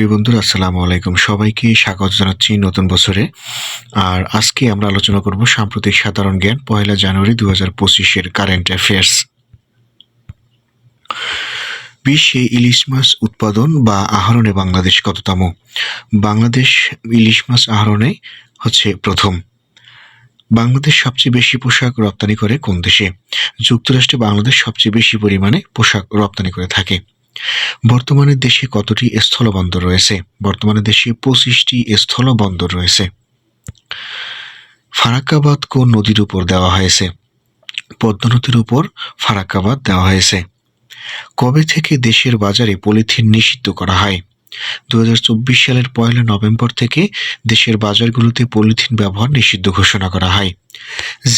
প্রিয় বন্ধুরা, আসসালামু আলাইকুম। সবাইকে স্বাগত জানাচ্ছি নতুন বছরে। আর আজকে আমরা আলোচনা করব সাম্প্রতিক সাধারণ জ্ঞান, পয়লা জানুয়ারি দু হাজার পঁচিশের কারেন্ট অ্যাফেয়ার্স। বিশ্বে ইলিশ মাছ উৎপাদন বা আহরণে বাংলাদেশ কততম? বাংলাদেশ ইলিশ মাছ আহরণে হচ্ছে প্রথম। বাংলাদেশ সবচেয়ে বেশি পোশাক রপ্তানি করে কোন দেশে? যুক্তরাষ্ট্রে বাংলাদেশ সবচেয়ে বেশি পরিমাণে পোশাক রপ্তানি করে থাকে। বর্তমানে দেশে কতটি স্থলবন্দর রয়েছে? বর্তমানে দেশে পঁচিশটি স্থলবন্দর রয়েছে। ফারাক্কাবাদ কোন নদীর উপর দেওয়া হয়েছে। পদ্ম নদীর উপর ফারাক্কাবাদ দেওয়া হয়েছে। কবে থেকে দেশের বাজারে পলিথিন নিষিদ্ধ করা হয়? দু হাজার চব্বিশ সালের পয়লা নভেম্বর থেকে দেশের বাজারগুলোতে পলিথিন ব্যবহার নিষিদ্ধ ঘোষণা করা হয়।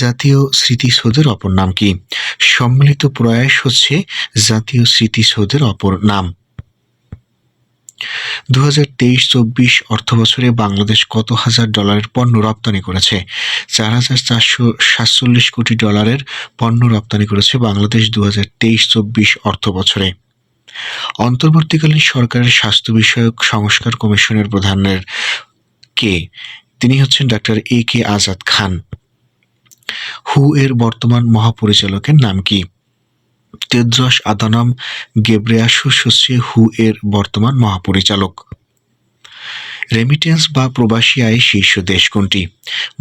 জাতীয় স্মৃতিসৌধের অপর নাম কি? সম্মিলিত প্রয়াস হচ্ছে জাতীয় স্মৃতিসৌধের অপর নাম। দু হাজার তেইশ চব্বিশ অর্থ বছরে বাংলাদেশ কত হাজার ডলারের পণ্য রপ্তানি করেছে? চার হাজার চারশো সাতচল্লিশ কোটি ডলারের পণ্য রপ্তানি করেছে বাংলাদেশ দু হাজার তেইশ চব্বিশ অর্থ বছরে অন্তর্বর্তীকালীন সরকারের স্বাস্থ্য বিষয়ক সংস্কার কমিশনের প্রধানের কে? তিনি হচ্ছেন ডাক্তার এ কে আজাদ খান। হু এর বর্তমান মহাপরিচালকের নাম কি? তেদ্রস আদানাম গেব্রেয়াসুস হচ্ছে হু এর বর্তমান মহাপরিচালক। রেমিটেন্স বা প্রবাসী আয় শীর্ষ দেশ কোনটি?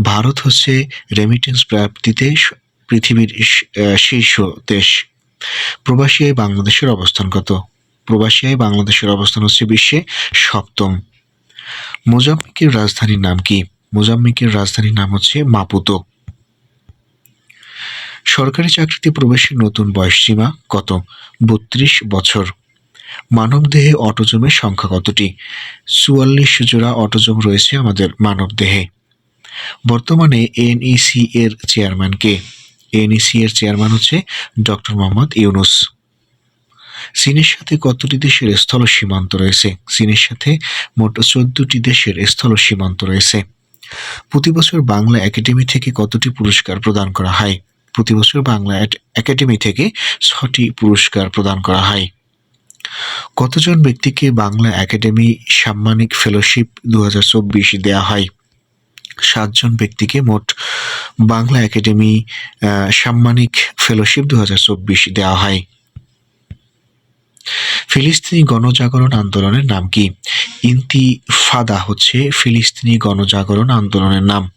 ভারত হচ্ছে রেমিটেন্স প্রাপ্তিতে পৃথিবীর শীর্ষ দেশ। প্রবাসী বাংলাদেশের অবস্থান কত? প্রবাসী আয় বাংলাদেশের অবস্থান হচ্ছে বিশ্বে সপ্তম। মোজাম্বিকের রাজধানীর নাম কি? মোজাম্বিকের রাজধানীর নাম হচ্ছে মাপুতো। সরকারি চাকরিতে প্রবেশের নতুন বয়সসীমা কত? বত্রিশ বছর। মানবদেহে অটোজমের সংখ্যা কতটি? চুয়াল্লিশ জোড়া অটোজম রয়েছে আমাদের মানবদেহে। বর্তমানে এনইসি এর চেয়ারম্যান কে? এনইসি এর চেয়ারম্যান হচ্ছে ডক্টর মোহাম্মদ ইউনুস। চীনের সাথে কতটি দেশের স্থল সীমান্ত রয়েছে? চীনের সাথে মোট চোদ্দটি দেশের স্থল সীমান্ত রয়েছে। প্রতি বছর বাংলা একাডেমি থেকে কতটি পুরস্কার প্রদান করা হয়? প্রতি বছর বাংলা একাডেমি থেকে ছটি পুরস্কার প্রদান করা হয়। কতজন ব্যক্তিকে বাংলা একাডেমি সাম্মানিক ফেলোশিপ দু দেওয়া হয়? সাতজন ব্যক্তিকে মোট বাংলা একাডেমি সাম্মানিক ফেলোশিপ দু দেওয়া হয়। ফিলিস্তিনি গণজাগরণ আন্দোলনের নাম কি? ইন্তিফাদা হচ্ছে ফিলিস্তিনি গণজাগরণ আন্দোলনের নাম।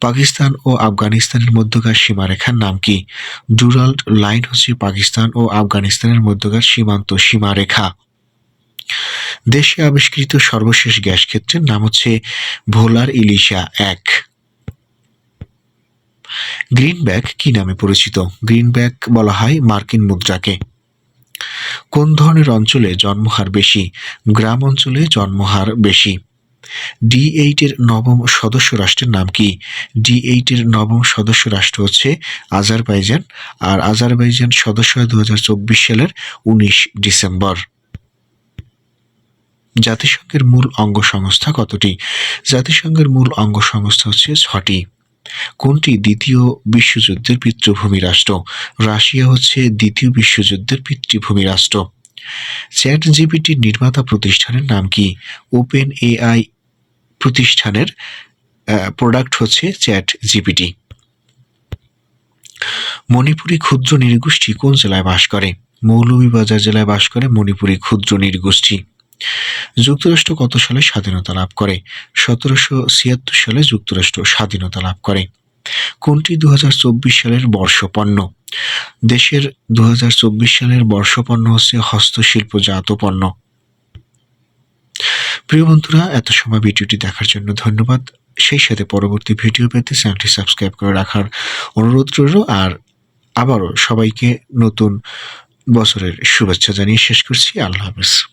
পাকিস্তান ও আফগানিস্তানের মধ্যকার সীমারেখার নাম কি? ডুরাল্ড লাইন হচ্ছে পাকিস্তান ও আফগানিস্তানের মধ্যকার সীমান্ত সীমারেখা। দেশে আবিষ্কৃত সর্বশেষ গ্যাস ক্ষেত্রের নাম হচ্ছে ভোলার ইলিশা এক। গ্রিনব্যাক কি নামে পরিচিত? গ্রিনব্যাক বলা হয় মার্কিন মুদ্রাকে। কোন ধরনের অঞ্চলে জন্মহার বেশি? গ্রাম অঞ্চলে জন্মহার বেশি। ডি এইটের নবম সদস্য রাষ্ট্রের নাম কি? ডি এইটের নবম সদস্য রাষ্ট্র হচ্ছে আজারবাইজান, আর আজারবাইজান সদস্য দু সালের উনিশ ডিসেম্বর। জাতিসংঘের মূল অঙ্গ সংস্থা কতটি? জাতিসংঘের মূল অঙ্গ সংস্থা হচ্ছে ছটি। কোনটি? দ্বিতীয় বিশ্বযুদ্ধের পিতৃভূমি রাষ্ট্র। রাশিয়া হচ্ছে দ্বিতীয় বিশ্বযুদ্ধের পিতৃভূমি রাষ্ট্র। চ্যাট জিপিটির নির্মাতা প্রতিষ্ঠানের নাম কি? ওপেন এআই প্রতিষ্ঠানের প্রোডাক্ট হচ্ছে চ্যাট জিপিটি মণিপুরি ক্ষুদ্র নৃগোষ্ঠী কোন জেলায় বাস করে? মৌলভীবাজার জেলায় বাস করে মণিপুরি ক্ষুদ্র নৃগোষ্ঠী যুক্তরাষ্ট্র কত সালে স্বাধীনতা লাভ করে? সতেরোশো ছিয়াত্তর সালে যুক্তরাষ্ট্র স্বাধীনতা লাভ করে। কোনটি দু হাজার চব্বিশ সালের বর্ষপণ্য? দেশের দু হাজার চব্বিশ সালের বর্ষপণ্য হচ্ছে হস্তশিল্পজাত পণ্য। প্রিয় বন্ধুরা, এত সময় ভিডিওটি দেখার জন্য ধন্যবাদ। সেই সাথে পরবর্তী ভিডিও পেতে চ্যানেলটি সাবস্ক্রাইব করে রাখার অনুরোধ রইল আর আবারও সবাইকে নতুন বছরের শুভেচ্ছা জানিয়ে শেষ করছি। আল্লাহ হাফেজ।